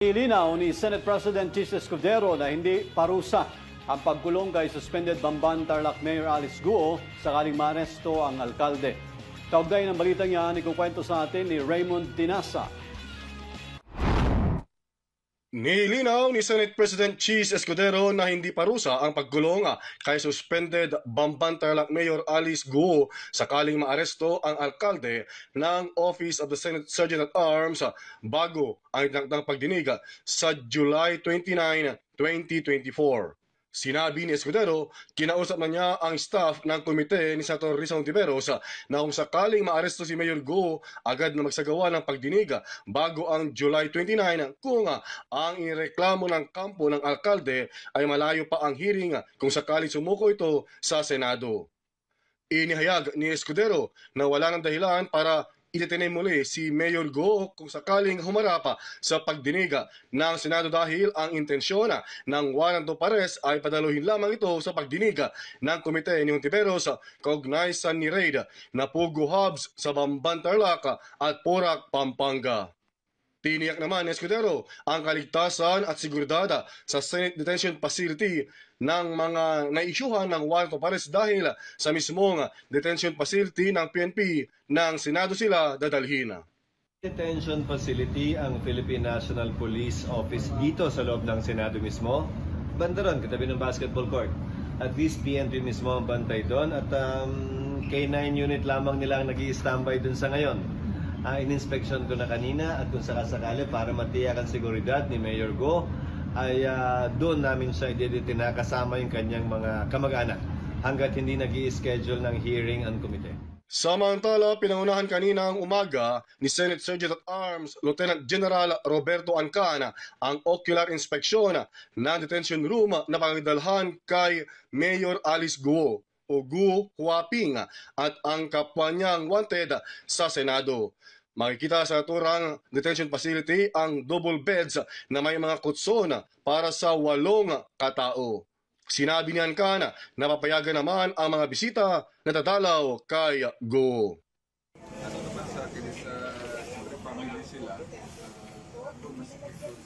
Ilinaw ni Senate President Chis Escudero na hindi parusa ang pagkulong kay suspended Bamban Tarlac Mayor Alice Guo sakaling maaresto ang alkalde. Kaugnay ng balita niya, ikukwento sa atin ni Raymond Tinasa. Nilinaw ni Senate President Cheese Escudero na hindi parusa ang pagkulong kay suspended Bamban Tarlac Mayor Alice Guo sakaling maaresto ang alkalde ng Office of the Senate Sergeant at Arms bago ang itinakdang pagdinig sa July 29, 2024. Sinabi ni Escudero, kinausap na niya ang staff ng komite ni Senator Rizal Tiveros na kung sakaling maaresto si Mayor Go, agad na magsagawa ng pagdinig bago ang July 29 kung ang ireklamo ng kampo ng alkalde ay malayo pa ang hearing kung sakaling sumuko ito sa Senado. Inihayag ni Escudero na wala ng dahilan para ititinay muli si Mayor Go kung sakaling humarapa sa pagdiniga ng Senado dahil ang intensyon ng warrant of arrest ay padaluhin lamang ito sa pagdiniga ng Komite ni Hontiveros kaugnay sa ni Raid na Pugo Hubs sa Bamban Tarlac at Porac, Pampanga. Tiniyak naman ni Escudero ang kaligtasan at seguridad sa Senate Detention Facility ng mga naisyuhan ng warrant of dahil sa mismong detention facility ng PNP ng Senado sila dadalhin. Detention facility ang Philippine National Police Office dito sa loob ng Senado mismo. Banda ron, katabi ng basketball court. At least PNP mismo ang bantay doon at um, K9 unit lamang nila ang nag standby doon sa ngayon. Uh, in-inspection ko na kanina at kung sakasakali para matiyak ang seguridad ni Mayor Go ay ah, doon namin siya ididitina kasama yung kanyang mga kamag-anak hanggat hindi nag schedule ng hearing ang komite. Samantala, pinangunahan kanina ang umaga ni Senate Sergeant at Arms Lieutenant General Roberto Ancana ang ocular inspection ng detention room na pagdalhan kay Mayor Alice Guo o Guo Huaping at ang kapwa niyang wanted sa Senado. Makikita sa naturang detention facility ang double beds na may mga kutson para sa walong katao. Sinabi ni Ancana na papayagan naman ang mga bisita na dadalaw kay Go. ano naman sa akin is siyempre family sila. Uh,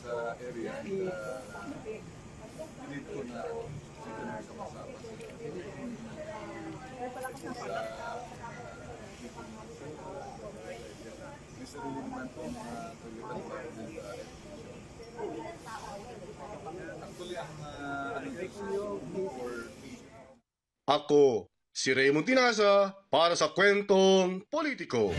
sa area uh, na siyempre may kamasama sila. Kasi sa may Ako, si Raymond Tinasa para sa kwentong politiko.